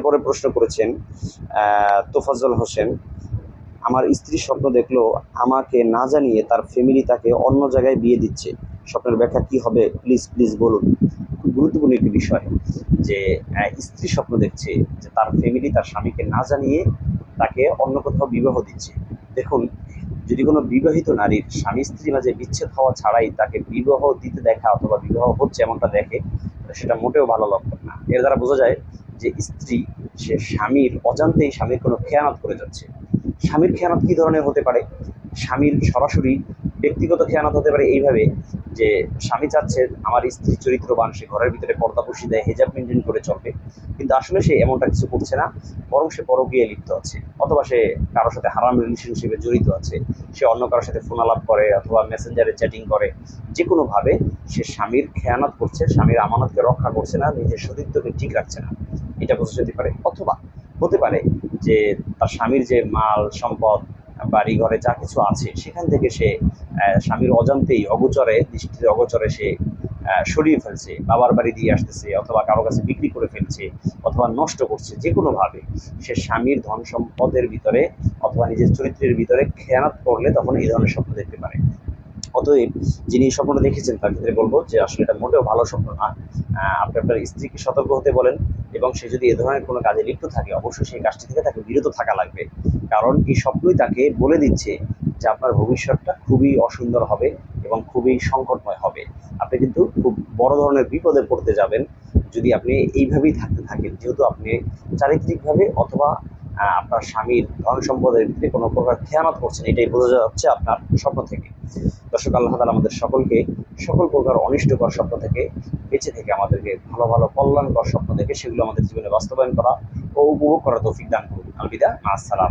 এরপরে প্রশ্ন করেছেন আহ, তোফাজ্জল হোসেন আমার স্ত্রী স্বপ্ন দেখল আমাকে না জানিয়ে তার ফ্যামিলি তাকে অন্য জায়গায় বিয়ে দিচ্ছে। স্বপ্নের ব্যাখ্যা কি হবে? প্লিজ প্লিজ বলুন। খুব গুরুত্বপূর্ণ একটি বিষয় যে স্ত্রী স্বপ্ন দেখছে যে তার ফ্যামিলি তার স্বামীকে না জানিয়ে তাকে অন্য কোথাও বিবাহ দিচ্ছে। দেখুন যদি কোনো বিবাহিত নারীর স্বামী স্ত্রীর মাঝে বিচ্ছেদ হওয়া ছাড়াই তাকে বিবাহ দিতে দেখা অথবা বিবাহ হচ্ছে এমনটা দেখে সেটা মোটেও ভালো লক্ষণ না। এর দ্বারা বোঝা যায় যে স্ত্রী, সে স্বামীর, অজান্তেই স্বামীর কোনো খেয়ানত করে যাচ্ছে। স্বামীর খেয়ানত কী ধরনের হতে পারে? স্বামীর সরাসরি ব্যক্তিগত খেয়ানত হতে পারে এইভাবে যে স্বামী চাচ্ছে আমার স্ত্রী চরিত্রবান, সে ঘরের ভিতরে পর্দা পুষি দেয়, হেজাব মেনটেন করে চলবে। কিন্তু আসলে সে এমনটা কিছু করছে না, বরং সে পরকীয়ায় লিপ্ত আছে। অথবা সে কারোর সাথে হারাম রিলেশনশিপে জড়িত আছে। সে অন্য কারোর সাথে ফোন আলাপ করে অথবা মেসেঞ্জারে চ্যাটিং করে। যে কোনোভাবে সে স্বামীর খেয়ানত করছে, স্বামীর আমানতকে রক্ষা করছে না, নিজের সতীত্বকে ঠিক রাখছে না। এটা বোঝা যেতে পারে। অথবা হতে পারে যে তার স্বামীর যে মাল, সম্পদ, বাড়ি, ঘরে যা কিছু আছে, সেখান থেকে সে স্বামীর অজান্তেই অগোচরে, দৃষ্টিতে অগোচরে সে সরিয়ে ফেলছে, বাবার বাড়ি দিয়ে আসতেছে, অথবা কারও কাছে বিক্রি করে ফেলছে, অথবা নষ্ট করছে যে কোনোভাবে সে স্বামীর ধন সম্পদের ভিতরে, অথবা নিজের চরিত্রের ভিতরে খেয়ানত করলে তখন এই ধরনের স্বপ্ন দেখতে পারে। অতএব যিনি এই স্বপ্নটা দেখেছেন, তার ক্ষেত্রে বলব যে আসলে এটা মোটেও ভালো স্বপ্ন না। আপনি আপনার স্ত্রীকে সতর্ক হতে বলেন এবং সে যদি এ ধরনের কোনো কাজে লিপ্ত থাকে, অবশ্যই সেই কাজটি থেকে তাকে বিরত থাকা লাগবে। কারণ এই স্বপ্নই তাকে বলে দিচ্ছে যে আপনার ভবিষ্যৎটা খুবই অসুন্দর হবে এবং খুবই সংকটময় হবে। আপনি কিন্তু খুব বড় ধরনের বিপদে পড়তে যাবেন। যদি আপনি এইভাবেই থাকতে থাকেন, যেহেতু আপনি চারিত্রিকভাবে অথবা আপনার স্বামীর ধন সম্পদের ভিত্তিতে কোনো প্রকার খেয়ানত করছেন, এটাই বোঝা যাচ্ছে আপনার স্বপ্ন থেকে। দর্শক, আল্লাহ তালা আমাদের সকলকে সকল প্রকার অনিষ্টকর স্বপ্ন থেকে বেঁচে থেকে আমাদেরকে ভালো ভালো, কল্যাণকর স্বপ্ন থেকে সেগুলো আমাদের জীবনে বাস্তবায়ন করা ও উপভোগ করা তৌফিক দান করুন। আলবিদা, আসসালাম